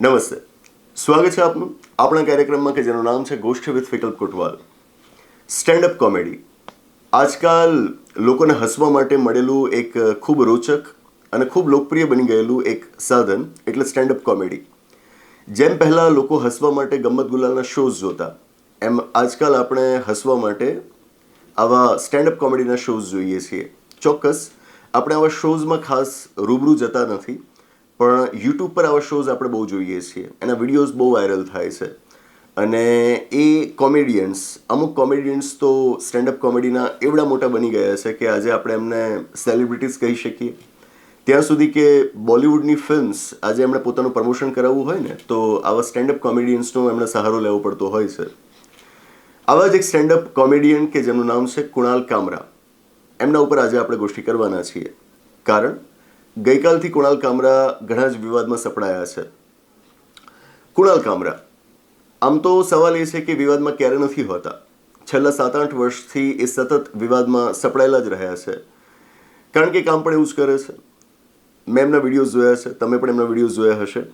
નમસ્તે. સ્વાગત છે આપનું આપણા કાર્યક્રમમાં કે જેનું નામ છે ગોષ્ઠ with Vikalp Kotwal. Stand up comedy. આજકાલ લોકોને હસવા માટે મળેલું એક ખૂબ રોચક અને ખૂબ લોકપ્રિય બની ગયેલું એક સાધન એટલે સ્ટેન્ડ અપ કોમેડી. જેમ પહેલાં લોકો હસવા માટે ગમ્મત ગુલાલના શોઝ જોતા, એમ આજકાલ આપણે હસવા માટે આવા સ્ટેન્ડ અપ કોમેડીના શોઝ જોઈએ છીએ. ચોક્કસ, આપણે આવા શોઝમાં ખાસ રૂબરૂ જતા નથી. પણ યુટ્યુબ પર આવા શોઝ આપણે બહુ જોઈએ છીએ. એના વિડીયોઝ બહુ વાયરલ થાય છે. અને એ કોમેડિયન્સ અમુક કોમેડિયન્સ તો સ્ટેન્ડઅપ કોમેડીના એવડા મોટા બની ગયા છે કે આજે આપણે એમને સેલિબ્રિટીઝ કહી શકીએ. ત્યાં સુધી કે બોલિવૂડની ફિલ્મ્સ આજે એમણે પોતાનું પ્રમોશન કરાવવું હોય ને, તો આવા સ્ટેન્ડઅપ કોમેડિયન્સનો એમણે સહારો લેવો પડતો હોય છે. આવા જ એક સ્ટેન્ડઅપ કોમેડિયન કે જેમનું નામ છે કુણાલ કામરા. એમના ઉપર આજે આપણે ગોષ્ઠી કરવાના છીએ. કારણ ગઈકાલથી કુણાલ કામરા ઘણા જ વિવાદમાં સપડાયા છે. કુણાલ કામરા, આમ તો સવાલ એ છે કે વિવાદમાં ક્યારે નથી હોતા? છેલ્લા સાત આઠ વર્ષથી એ સતત વિવાદમાં સપડાયેલા જ રહ્યા છે. કારણ કે કામ પણ એવું જ કરે છે. મેં એમના વિડીયોઝ જોયા છે, તમે પણ એમના વિડીયોઝ જોયા હશે.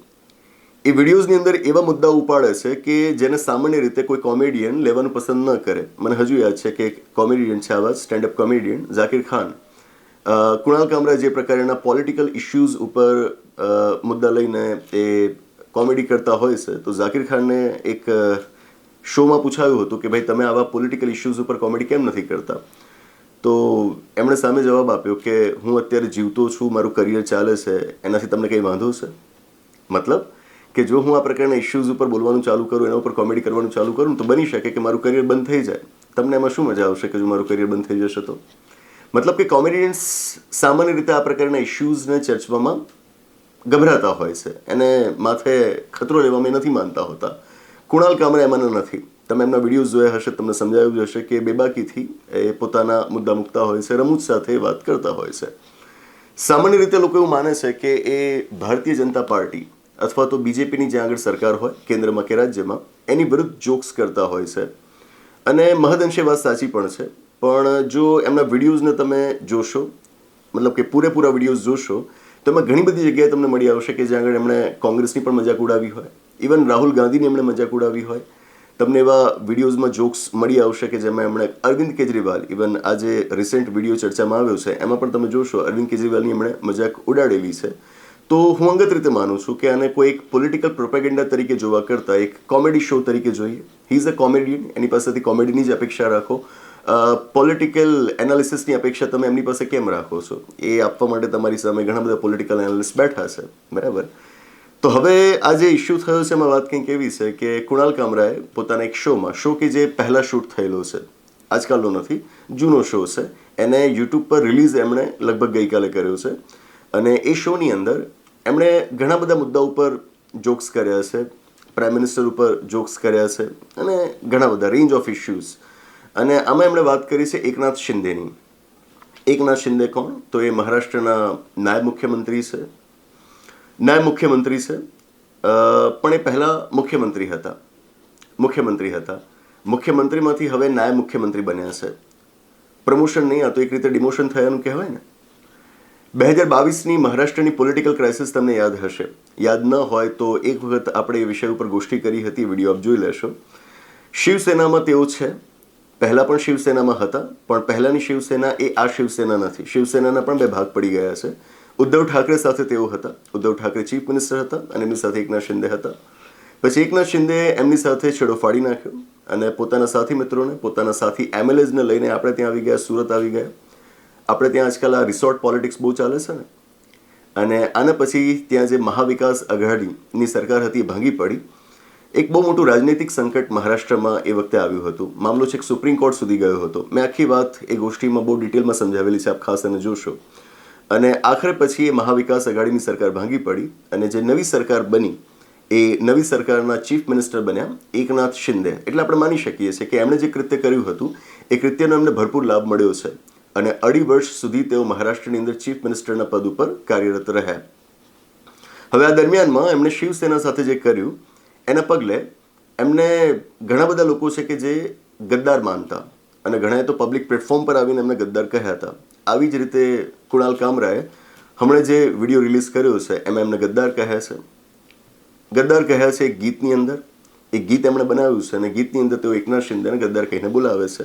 એ વિડીયોઝની અંદર એવા મુદ્દા ઉપાડે છે કે જેને સામાન્ય રીતે કોઈ કોમેડિયન લેવાનું પસંદ ન કરે. મને હજુ યાદ છે કે એક કોમેડિયન છે આવા સ્ટેન્ડઅપ કોમેડિયન, ઝાકિર ખાન. કુણાલ કામરા જે પ્રકારના પોલિટિકલ ઇશ્યુઝ ઉપર મુદ્દા લઈને એ કોમેડી કરતા હોય છે, તો ઝાકિર ખાનને એક શોમાં પૂછાયું હતું કે ભાઈ તમે આવા પોલિટિકલ ઇશ્યુઝ ઉપર કોમેડી કેમ નથી કરતા? તો એમણે સામે જવાબ આપ્યો કે હું અત્યારે જીવતો છું, મારું કરિયર ચાલે છે, એનાથી તમને કંઈ વાંધો છે? મતલબ કે જો હું આ પ્રકારના ઇશ્યુઝ ઉપર બોલવાનું ચાલુ કરું, એના ઉપર કોમેડી કરવાનું ચાલુ કરું, તો બની શકે કે મારું કરિયર બંધ થઈ જાય. તમને એમાં શું મજા આવશે કે જો મારું કરિયર બંધ થઈ જશે તો? મતલબ કે કોમેડિયન્સ સામાન્ય રીતે આ પ્રકારના ઇશ્યુઝને ચર્ચવામાં ગભરાતા હોય છે. એને માથે ખતરો લેવામાં નથી માનતા હોતા. કુણાલ કામરા એમાંના નથી. તમે એમના વિડીયોઝ જોયા હશે, તમને સમજાયું જ હશે કે બેબાકીથી એ પોતાના મુદ્દા મૂકતા હોય છે, રમૂજ સાથે વાત કરતા હોય છે. સામાન્ય રીતે લોકો એવું માને છે કે એ ભારતીય જનતા પાર્ટી અથવા તો બીજેપીની જ્યાં આગળ સરકાર હોય, કેન્દ્રમાં કે રાજ્યમાં, એની વિરુદ્ધ જોક્સ કરતા હોય છે. અને મહદઅંશે વાત સાચી પણ છે. પણ જો એમના વિડીયોઝને તમે જોશો, મતલબ કે પૂરેપૂરા વિડીયોઝ જોશો, તો એમાં ઘણી બધી જગ્યાએ તમને મળી આવશે કે જ્યાં આગળ એમણે કોંગ્રેસની પણ મજાક ઉડાવી હોય. ઇવન રાહુલ ગાંધીની એમણે મજાક ઉડાવી હોય. તમને એવા વિડીયોઝમાં જોક્સ મળી આવશે કે જેમાં એમણે અરવિંદ કેજરીવાલ ઇવન આજે રિસેન્ટ વીડિયો ચર્ચામાં આવ્યો છે, એમાં પણ તમે જોશો અરવિંદ કેજરીવાલની એમણે મજાક ઉડાડેલી છે. તો હું અંગત રીતે માનું છું કે આને કોઈ એક પોલિટિકલ પ્રોપેગેન્ડા તરીકે જોવા કરતાં, એક કોમેડી શો તરીકે જોઈએ. હી ઇઝ અ કોમેડિયન એની પાસેથી કોમેડીની જ અપેક્ષા રાખો. પોલિટિકલ એનાલિસિસની અપેક્ષા તમે એમની પાસે કેમ રાખો છો? એ આપવા માટે તમારી સામે ઘણા બધા પોલિટિકલ એનાલિસ્ટ બેઠા છે, બરાબર? તો હવે આ જે ઇસ્યુ થયો છે, એમાં વાત કંઈક એવી છે કે કુણાલ કામરાએ પોતાના એક શોમાં શો કે જે પહેલાં શૂટ થયેલો છે, આજકાલનો નથી, જૂનો શો છે, એને યુટ્યુબ પર રિલીઝ એમણે લગભગ ગઈકાલે કર્યો છે અને એ શોની અંદર એમણે ઘણા બધા મુદ્દા ઉપર જોક્સ કર્યા છે પ્રાઇમ મિનિસ્ટર ઉપર જોક્સ કર્યા છે અને ઘણા બધા રેન્જ ઓફ ઇશ્યુઝ અને આમાં એમણે વાત કરી છે એકનાથ શિંદેની. એકનાથ શિંદે કોણ? તો એ મહારાષ્ટ્રના નાયબ મુખ્યમંત્રી છે. નાયબ મુખ્યમંત્રી છે. પણ એ પહેલાં મુખ્યમંત્રી હતા. મુખ્યમંત્રી હતા. મુખ્યમંત્રીમાંથી હવે નાયબ મુખ્યમંત્રી બન્યા છે. પ્રમોશન નહીં હતું એક રીતે ડિમોશન થયાનું કહેવાય ને. બે હજાર બાવીસની મહારાષ્ટ્રની પોલિટિકલ ક્રાઇસિસ તમને યાદ હશે. યાદ ન હોય તો એક વખત આપણે એ વિષય ઉપર ગોષ્ઠી કરી હતી, વીડિયો આપ જોઈ લેશો. શિવસેનામાં તેઓ છે. પહેલાં પણ શિવસેનામાં હતા, પણ પહેલાંની શિવસેના એ આ શિવસેના નથી. શિવસેનાના પણ બે ભાગ પડી ગયા છે. ઉદ્ધવ ઠાકરે સાથે તેઓ હતા. ઉદ્ધવ ઠાકરે ચીફ મિનિસ્ટર હતા અને એમની સાથે એકનાથ શિંદે હતા. પછી એકનાથ શિંદે એમની સાથે છેડો ફાડી નાખ્યો અને પોતાના સાથી મિત્રોને, પોતાના સાથી એમએલએઝને લઈને આપણે ત્યાં આવી ગયા, સુરત આવી ગયા. આપણે ત્યાં આજકાલ આ રિસોર્ટ પોલિટિક્સ બહુ ચાલે છે ને. અને આના પછી ત્યાં જે મહાવિકાસ અઘાડીની સરકાર હતી ભાંગી પડી. એક બહુ મોટું રાજનૈતિક સંકટ મહારાષ્ટ્રમાં એ વખતે આવ્યું હતું. મામલો છેક સુપ્રીમ કોર્ટ સુધી ગયો હતો. મેં આખી વાત એ ગોષ્ઠીમાં બહુ ડિટેલમાં સમજાવેલી છે, આપ ખાસ એને જોશો. અને આખરે પછી એ મહાવિકાસ અઘાડીની સરકાર ભાંગી પડી અને જે નવી સરકાર બની, એ નવી સરકારના ચીફ મિનિસ્ટર બન્યા, એકનાથ શિંદે. એટલે આપણે માની શકીએ છીએ કે એમણે જે કૃત્ય કર્યું હતું, એ કૃત્યનો એમને ભરપૂર લાભ મળ્યો છે. અને અઢી વર્ષ સુધી તેઓ મહારાષ્ટ્રની અંદર ચીફ મિનિસ્ટરના પદ ઉપર કાર્યરત રહ્યા. હવે આ દરમિયાનમાં એમણે શિવસેના સાથે જે કર્યું એના પગલે એમને ઘણા બધા લોકો છે કે જે ગદ્દાર માનતા અને ઘણાએ તો પબ્લિક પ્લેટફોર્મ પર આવીને એમને ગદ્દાર કહ્યા હતા. આવી જ રીતે કુણાલ કામરાએ હમણાં જે વીડિયો રિલીઝ કર્યો છે, એમાં એમને ગદ્દાર કહ્યા છે. ગદ્દાર કહ્યા છે એક ગીતની અંદર. એક ગીત એમણે બનાવ્યું છે અને ગીતની અંદર તેઓ એકનાથ શિંદેને ગદ્દાર કહીને બોલાવે છે.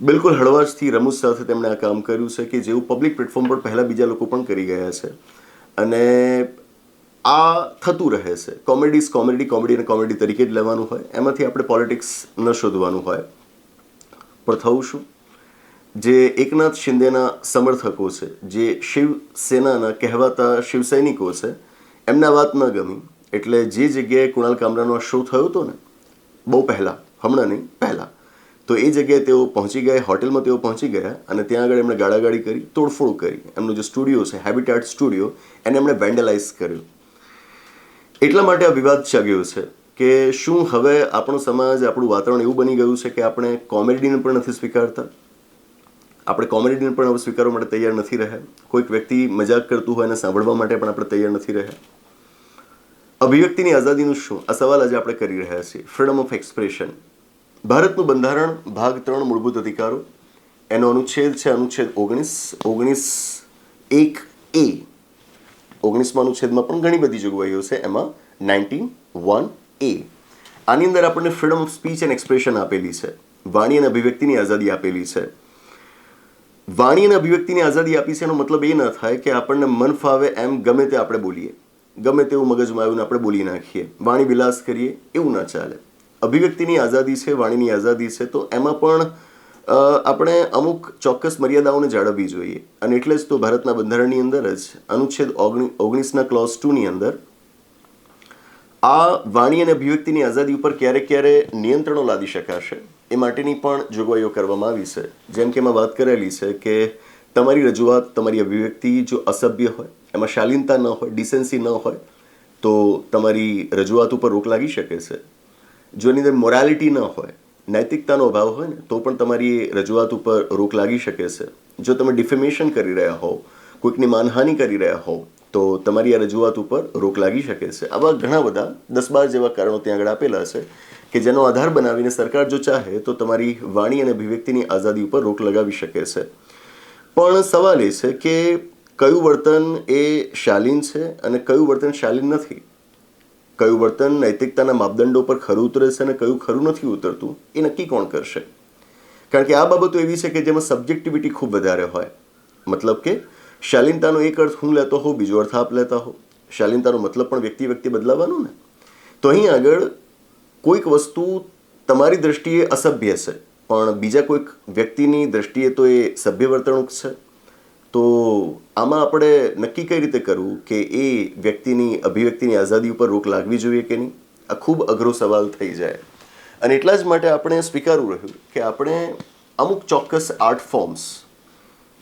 બિલકુલ હળવાશથી રમૂજ સાથે તેમણે આ કામ કર્યું છે કે જેવું પબ્લિક પ્લેટફોર્મ પર પહેલાં બીજા લોકો પણ કરી ગયા છે. અને આ થતું રહે છે. કોમેડીઝ કોમેડી કોમેડી અને કોમેડી તરીકે જ લેવાનું હોય. એમાંથી આપણે પોલિટિક્સ ન શોધવાનું હોય. પણ થવું શું? જે એકનાથ શિંદેના સમર્થકો છે, જે શિવસેનાના કહેવાતા શિવસૈનિકો છે, એમના વાત ન ગમી. એટલે જે જગ્યાએ કુણાલ કામરાનો શો થયો હતો ને, બહુ પહેલાં, હમણાં નહીં, પહેલાં, તો એ જગ્યાએ તેઓ પહોંચી ગયા, હોટેલમાં તેઓ પહોંચી ગયા અને ત્યાં આગળ એમણે ગાળાગાળી કરી, તોડફોડ કરી. એમનો જે સ્ટુડિયો છે હેબિટાટ સ્ટુડિયો એને એમણે વેન્ડલાઇઝ કર્યો. એટલા માટે આ વિવાદ જાગ્યો છે કે શું હવે આપણો સમાજ, આપણું વાતાવરણ એવું બની ગયું છે કે આપણે કોમેડીને પણ નથી સ્વીકારતા? આપણે કોમેડીને પણ હવે સ્વીકારવા માટે તૈયાર નથી રહ્યા. કોઈક વ્યક્તિ મજાક કરતું હોય એને સાંભળવા માટે પણ આપણે તૈયાર નથી રહ્યા. અભિવ્યક્તિની આઝાદીનું શું? આ સવાલ આજે આપણે કરી રહ્યા છીએ. ફ્રીડમ ઓફ એક્સપ્રેશન ભારતનું બંધારણ, ભાગ ત્રણ, મૂળભૂત અધિકારો. એનો અનુચ્છેદ છે અનુચ્છેદ ઓગણીસ. ઓગણીસ એક એ. ઓગણીસમાં અનુચ્છેદમાં પણ ઘણી બધી જોગવાઈઓ છે. એમાં નાઇન્ટીન વન એ આની અંદર આપણને freedom of speech and expression આપેલી છે. વાણી અને અભિવ્યક્તિની આઝાદી આપેલી છે. વાણી અને અભિવ્યક્તિની આઝાદી આપી છે એનો મતલબ એ ન થાય કે આપણને મન ફાવે એમ ગમે તે આપણે બોલીએ. ગમે તેવું મગજમાં આવ્યું આપણે બોલી નાખીએ. વાણી વિલાસ કરીએ એવું ના ચાલે. અભિવ્યક્તિની આઝાદી છે, વાણીની આઝાદી છે, તો એમાં પણ આપણે અમુક ચોક્કસ મર્યાદાઓને જાળવવી જોઈએ. અને એટલે જ તો ભારતના બંધારણની અંદર જ અનુચ્છેદ ઓગણી, ઓગણીસના ક્લોઝ ટુની અંદર આ વાણી અને અભિવ્યક્તિની આઝાદી ઉપર ક્યારેક ક્યારે નિયંત્રણો લાદી શકાશે એ માટેની પણ જોગવાઈઓ કરવામાં આવી છે. જેમ કે એમાં વાત કરેલી છે કે તમારી રજૂઆત, તમારી અભિવ્યક્તિ જો અસભ્ય હોય, એમાં શાલીનતા ન હોય, ડિસેન્સી ન હોય, તો તમારી રજૂઆત ઉપર રોક લાગી શકે છે. જો એની અંદર મોરાલિટી ન હોય નૈતિકતાનો અભાવ હોય ને, તો પણ તમારી રજૂઆત ઉપર રોક લાગી શકે છે. જો તમે ડિફેમેશન કરી રહ્યા હોવ, કોઈકની માનહાનિ કરી રહ્યા હોવ, તો તમારી આ રજૂઆત ઉપર રોક લાગી શકે છે. આવા ઘણા બધા દસ બાર જેવા કારણો ત્યાં આગળ આપેલા છે કે જેનો આધાર બનાવીને સરકાર જો ચાહે, તો તમારી વાણી અને અભિવ્યક્તિની આઝાદી ઉપર રોક લગાવી શકે છે. પણ સવાલ એ છે કે કયું વર્તન એ શાલીન છે અને કયું વર્તન શાલીન નથી? કયું વર્તન, નૈતિકતાના માપદંડો પર ખરું ઉતરે છે અને કયું ખરું નથી ઉતરતું, એ નક્કી કોણ કરશે? કારણ કે આ બાબતો એવી છે કે જેમાં સબ્જેક્ટિવિટી ખૂબ વધારે હોય. મતલબ કે, શાલીનતાનો એક અર્થ હું લેતો હોઉં, બીજો અર્થ આપ લેતા હો શાલીનતાનો મતલબ પણ વ્યક્તિ વ્યક્તિ બદલાવાનો ને? તો અહીં આગળ કોઈક વસ્તુ તમારી દ્રષ્ટિએ અસભ્ય છે, પણ બીજા કોઈક વ્યક્તિની દ્રષ્ટિએ તો એ સભ્ય વર્તણૂક છે. તો આમાં આપણે નક્કી કઈ રીતે કરવું કે એ વ્યક્તિની, અભિવ્યક્તિની આઝાદી ઉપર રોક લાગવી જોઈએ કે નહીં? આ ખૂબ અઘરો સવાલ થઈ જાય. અને એટલા જ માટે આપણે સ્વીકારવું રહ્યું કે આપણે અમુક ચોક્કસ આર્ટ ફોર્મ્સ,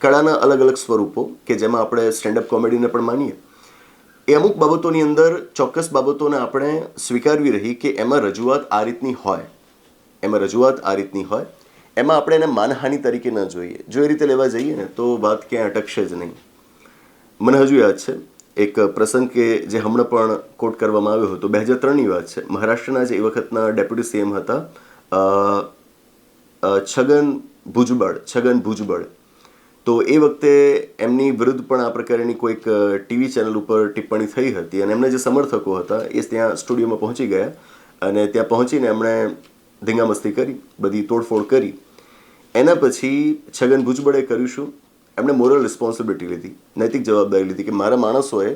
કળાના અલગ અલગ સ્વરૂપો કે જેમાં આપણે સ્ટેન્ડઅપ કોમેડીને પણ માનીએ, એ અમુક બાબતોની અંદર ચોક્કસ બાબતોને આપણે સ્વીકારવી રહી કે એમાં રજૂઆત આ રીતની હોય. એમાં રજૂઆત આ રીતની હોય. એમાં આપણે એને માનહાનિ તરીકે ન જોઈએ. જો એ રીતે લેવા જઈએ ને, તો વાત ક્યાંય અટકશે જ નહીં. મને હજુ યાદ છે, એક પ્રસંગ કે જે હમણાં પણ કોટ કરવામાં આવ્યો હતો. બે હજાર ત્રણની વાત છે. મહારાષ્ટ્રના જે એ વખતના ડેપ્યુટી સીએમ હતા છગન ભુજબળ છગન ભુજબળ. તો એ વખતે એમની વિરુદ્ધ પણ આ પ્રકારની કોઈક ટીવી ચેનલ ઉપર ટિપ્પણી થઈ હતી અને એમના જે સમર્થકો હતા એ ત્યાં સ્ટુડિયોમાં પહોંચી ગયા અને ત્યાં પહોંચીને એમણે ધીંગામસ્તી કરી, બધી તોડફોડ કરી. એના પછી છગન ભુજબળે કર્યું શું? એમણે મોરલ રિસ્પોન્સિબિલિટી લીધી, નૈતિક જવાબદારી લીધી કે મારા માણસોએ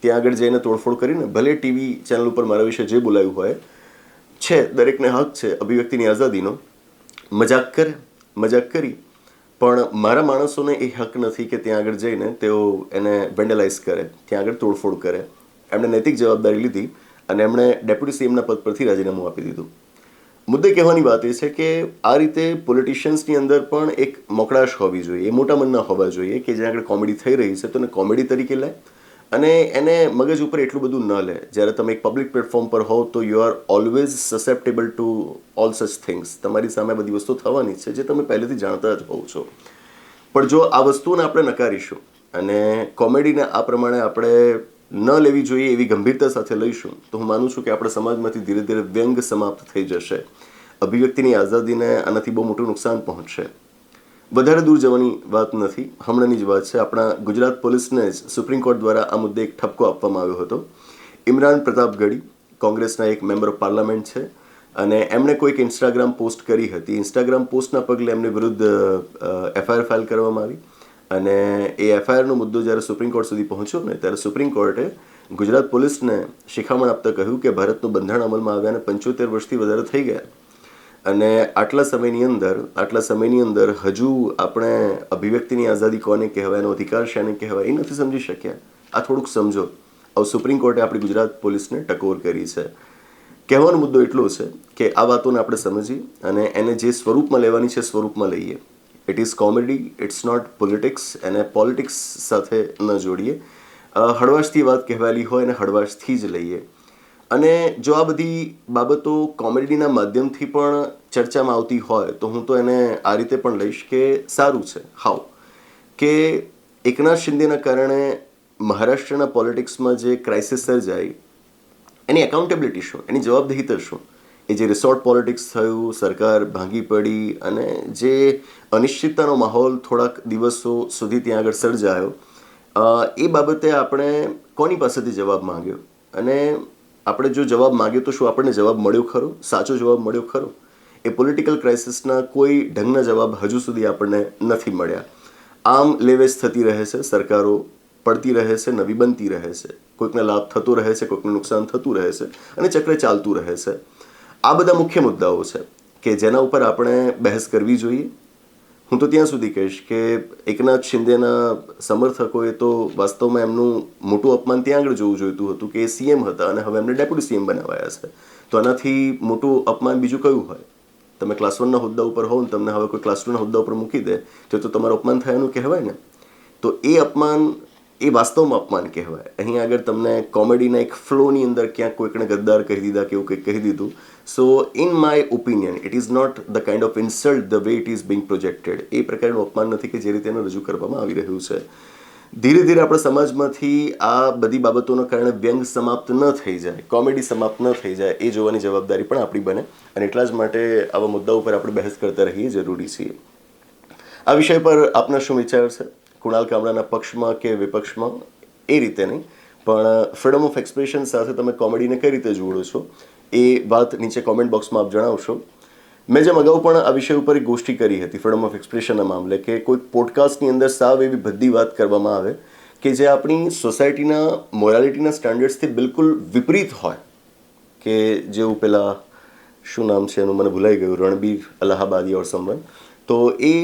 ત્યાં આગળ જઈને તોડફોડ કરીને, ભલે ટીવી ચેનલ ઉપર મારા વિશે જે બોલાયું હોય, છે, દરેકને હક છે, અભિવ્યક્તિની આઝાદીનો. મજાક કરે, મજાક કરી. પણ મારા માણસોને એ હક નથી કે ત્યાં આગળ જઈને તેઓ એને વેન્ડલાઇઝ કરે, ત્યાં આગળ તોડફોડ કરે. એમણે નૈતિક જવાબદારી લીધી અને એમણે ડેપ્યુટી સીએમના પદ પરથી રાજીનામું આપી દીધું. મુદ્દે કહેવાની વાત એ છે કે આ રીતે પોલિટિશિયન્સની અંદર પણ એક મોકળાશ હોવી જોઈએ, એ મોટા મનના હોવા જોઈએ કે જ્યાં આગળ કોમેડી થઈ રહી છે તો એને કોમેડી તરીકે લે અને એને મગજ ઉપર એટલું બધું ન લે. જ્યારે તમે એક પબ્લિક પ્લેટફોર્મ પર હોવ તો you are always susceptible to all such things તમારી સામે બધી વસ્તુ થવાની છે જે તમે પહેલેથી જાણતા જ હોવ છો. પણ જો આ વસ્તુને આપણે નકારીશું અને કોમેડીને આ પ્રમાણે આપણે ન લેવી જોઈએ એવી ગંભીરતા સાથે લઈશું, તો હું માનું છું કે આપણા સમાજમાંથી ધીરે ધીરે વ્યંગ સમાપ્ત થઈ જશે. અભિવ્યક્તિની આઝાદીને આનાથી બહુ મોટું નુકસાન પહોંચશે. વધારે દૂર જવાની વાત નથી, હમણાંની જ વાત છે. આપણા ગુજરાત પોલીસને જ સુપ્રીમ કોર્ટ દ્વારા આ મુદ્દે એક ઠપકો આપવામાં આવ્યો હતો. ઇમરાન પ્રતાપગઢી કોંગ્રેસના એક મેમ્બર ઓફ પાર્લામેન્ટ છે, અને એમણે કોઈક ઇન્સ્ટાગ્રામ પોસ્ટ કરી હતી. ઇન્સ્ટાગ્રામ પોસ્ટના પગલે એમની વિરુદ્ધ એફઆઈઆર ફાઇલ કરવામાં આવી. અને એ એફઆઈઆરનો મુદ્દો જ્યારે સુપ્રીમ કોર્ટ સુધી પહોંચ્યો ને, ત્યારે સુપ્રીમ કોર્ટે ગુજરાત પોલીસને શિખામણ આપતા કહ્યું કે ભારતનું બંધારણ અમલમાં આવ્યાને પંચોતેર વર્ષથી વધારે થઈ ગયા. અને આટલા સમયની અંદર, આટલા સમયની અંદર હજુ આપણે અભિવ્યક્તિની આઝાદી કોને કહેવાય, એનો અધિકાર શાને કહેવાય, એ નથી સમજી શક્યા. આ થોડુંક સમજો. હવે સુપ્રીમ કોર્ટે આપણી ગુજરાત પોલીસને ટકોર કરી છે. કહેવાનો મુદ્દો એટલો છે કે આ વાતોને આપણે સમજી અને એને જે સ્વરૂપમાં લેવાની છે, સ્વરૂપમાં લઈએ. It is comedy it's not politics એને પોલિટિક્સ સાથે ન જોડીએ. હળવાશથી વાત કહેવાયેલી હોય અને હળવાશથી જ લઈએ. અને જો આ બધી બાબતો કોમેડીના માધ્યમથી પણ ચર્ચામાં આવતી હોય, તો હું તો એને આ રીતે પણ લઈશ કે સારું છે. હાવ કે એકનાથ શિંદેના કારણે મહારાષ્ટ્રના પોલિટિક્સમાં જે ક્રાઇસિસ સર્જાઈ, એની એકાઉન્ટેબિલિટી શું? એની જવાબદેહીતા શું? એ જે રિસોર્ટ પોલિટિક્સ થયું, સરકાર ભાંગી પડી અને જે અનિશ્ચિતતાનો માહોલ થોડાક દિવસો સુધી ત્યાં આગળ સર્જાયો એ બાબતે આપણે કોની પાસેથી જવાબ માંગ્યો? અને આપણે જો જવાબ માંગ્યો તો શું આપણને જવાબ મળ્યો ખરો? સાચો જવાબ મળ્યો ખરો? એ પોલિટિકલ ક્રાઇસિસના કોઈ ઢંગના જવાબ હજુ સુધી આપણને નથી મળ્યા. આમ લેવેચ થતી રહે છે, સરકારો પડતી રહે છે, નવી બનતી રહે છે. કોઈકને લાભ થતો રહે છે, કોઈકને નુકસાન થતું રહે છે અને ચક્ર ચાલતું રહે છે. આ બધા મુખ્ય મુદ્દાઓ છે કે જેના ઉપર આપણે બહેસ કરવી જોઈએ. હું તો ત્યાં સુધી કહીશ કે એકનાથ શિંદેના સમર્થકોએ તો વાસ્તવમાં એમનું મોટું અપમાન ત્યાં આગળ જોવું જોઈતું હતું કે એ સીએમ હતા અને હવે એમને ડેપ્યુટી સીએમ બનાવાયા છે. તો આનાથી મોટું અપમાન બીજું કયું હોય? તમે ક્લાસ વનના હોદ્દા ઉપર હોવ ને તમને હવે કોઈ ક્લાસ ટુના હોદ્દા ઉપર મૂકી દે, તો તો તમારું અપમાન થયાનું કહેવાય ને. તો એ અપમાન એ વાસ્તવમાં અપમાન કહેવાય. અહીં આગળ તમને કોમેડીના એક ફ્લોની અંદર ક્યાંક કોઈકને ગદ્દાર કહી દીધા કે એવું કંઈક કહી દીધું. So in my opinion it is not the kind of insult the way it is being projected એ પ્રકારનું અપમાન નથી કે જે રીતે એને રજૂ કરવામાં આવી રહ્યું છે. ધીરે ધીરે આપણા સમાજમાંથી આ બધી બાબતોના કારણે વ્યંગ સમાપ્ત ન થઈ જાય, કોમેડી સમાપ્ત ન થઈ જાય, એ જોવાની જવાબદારી પણ આપણી બને. અને એટલા જ માટે આવા મુદ્દા ઉપર આપણે બહેસ કરતા રહીએ જરૂરી છીએ. આ વિષય પર આપના શું વિચાર છે? કુણાલ કામરાના પક્ષમાં કે વિપક્ષમાં, એ રીતે નહીં. પણ ફ્રીડમ ઓફ એક્સપ્રેશન સાથે તમે કોમેડીને કઈ રીતે જોડો છો, એ વાત નીચે કોમેન્ટ બોક્સમાં આપ જણાવશો. મેં જેમ અગાઉ પણ આ વિષય ઉપર એક ગોષ્ઠી કરી હતી ફ્રીડમ ઓફ એક્સપ્રેશનના મામલે, કે કોઈ પોડકાસ્ટની અંદર સાવ એવી બધી વાત કરવામાં આવે કે જે આપણી સોસાયટીના મોરાલિટીના સ્ટાન્ડર્ડ્સથી બિલકુલ વિપરીત હોય. કે જેવું પેલા, શું નામ છે એનું, મને ભૂલાઈ ગયું, રણબીર અલ્હાબાદી ઓર સમવન તો એ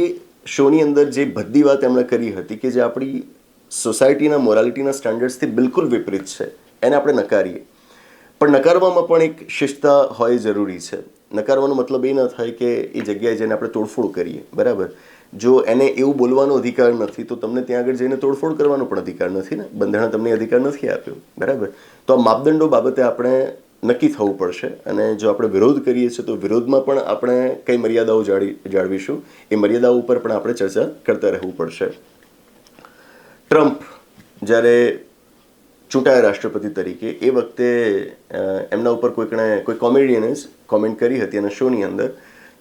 શોની અંદર જે બધી વાત એમણે કરી હતી કે જે આપણી સોસાયટીના મોરાલિટીના સ્ટાન્ડર્ડ્સથી બિલકુલ વિપરીત છે, એને આપણે નકારીએ. પણ નકારવામાં પણ એક શિસ્તતા હોય જરૂરી છે. નકારવાનો મતલબ એ ન થાય કે એ જગ્યાએ જઈને આપણે તોડફોડ કરીએ, બરાબર? જો એને એવું બોલવાનો અધિકાર નથી, તો તમને ત્યાં આગળ જઈને તોડફોડ કરવાનો પણ અધિકાર નથી ને? બંધારણ તમને અધિકાર નથી આપ્યો, બરાબર? તો આ માપદંડો બાબતે આપણે નક્કી થવું પડશે. અને જો આપણે વિરોધ કરીએ છીએ તો વિરોધમાં પણ આપણે કઈ મર્યાદાઓ જાળવી જાળવીશું. એ મર્યાદાઓ ઉપર પણ આપણે ચર્ચા કરતા રહેવું પડશે. ટ્રમ્પ જ્યારે ચૂંટાયા રાષ્ટ્રપતિ તરીકે, એ વખતે એમના ઉપર કોઈકણે કોઈ કોમેડિયને કોમેન્ટ કરી હતી અને શોની અંદર.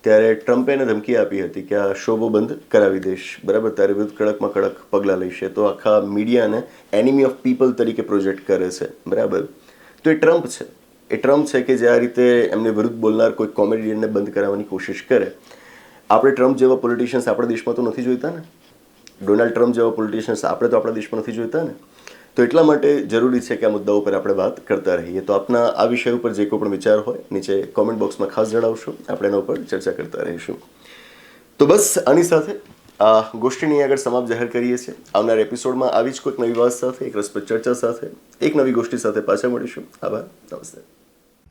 ત્યારે ટ્રમ્પે એને ધમકી આપી હતી કે આ શોબો બંધ કરાવી દઈશ. બરાબર? તારે વિરુદ્ધ કડકમાં કડક પગલાં લઈશે તો આખા મીડિયાને એનિમી ઓફ પીપલ તરીકે પ્રોજેક્ટ કરે છે. બરાબર? તો એ ટ્રમ્પ છે. એ ટ્રમ્પ છે કે જે આ રીતે એમને વિરુદ્ધ બોલનાર કોઈ કોમેડિયનને બંધ કરાવવાની કોશિશ કરે. આપણે ટ્રમ્પ જેવા પોલિટિશિયન્સ આપણા દેશમાં તો નથી જોઈતા ને? ડોનાલ્ડ ટ્રમ્પ જેવા પોલિટિશિયન્સ આપણે તો આપણા દેશમાં નથી જોઈતા ને? તો એટલા માટે જરૂરી છે કે આ મુદ્દા ઉપર આપણે વાત કરતા રહીએ. તો આપના આ વિષય ઉપર જે કોઈ પણ વિચાર હોય, નીચે કોમેન્ટ બોક્સમાં ખાસ જણાવશો. આપણે એના ઉપર ચર્ચા કરતા રહીશું. તો બસ, આની સાથે આ ગોષ્ઠીની આગળ સમાપ્ત જાહેર કરીએ છીએ. આવનાર એપિસોડમાં આવી જ કોઈક નવી વાત સાથે, એક રસપ્રદ ચર્ચા સાથે, એક નવી ગોષ્ઠી સાથે પાછા મળીશું. આભાર. નમસ્તે.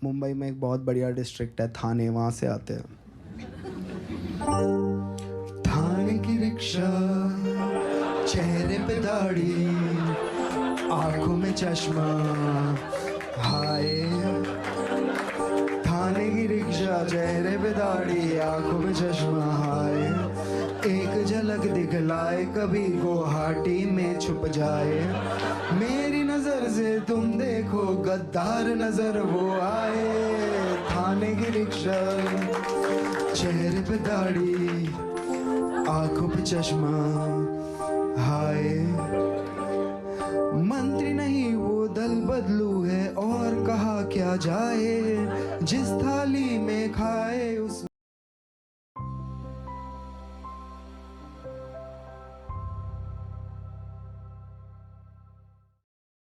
मुंबई में एक बहुत बढ़िया डिस्ट्रिक्ट है, थाने, वहाँ से आते हैं। थाने की रिक्शा, चेहरे पे दाढ़ी, आँखों में चश्मा, हाय। थाने की रिक्शा, चेहरे पे दाढ़ी, आँखों में चश्मा, हाय। एक झलक दिखलाए, कभी गुवाहाटी में छुप जाए। मेरी से तुम देखो गद्दार नज़र वो आए। थाने की रिक्शा, चेहरे पे दाढ़ी, आँखों पे चश्मा, हाय। मंत्री नहीं, वो दल बदलू है और कहा क्या जाए। जिस थाली में खाए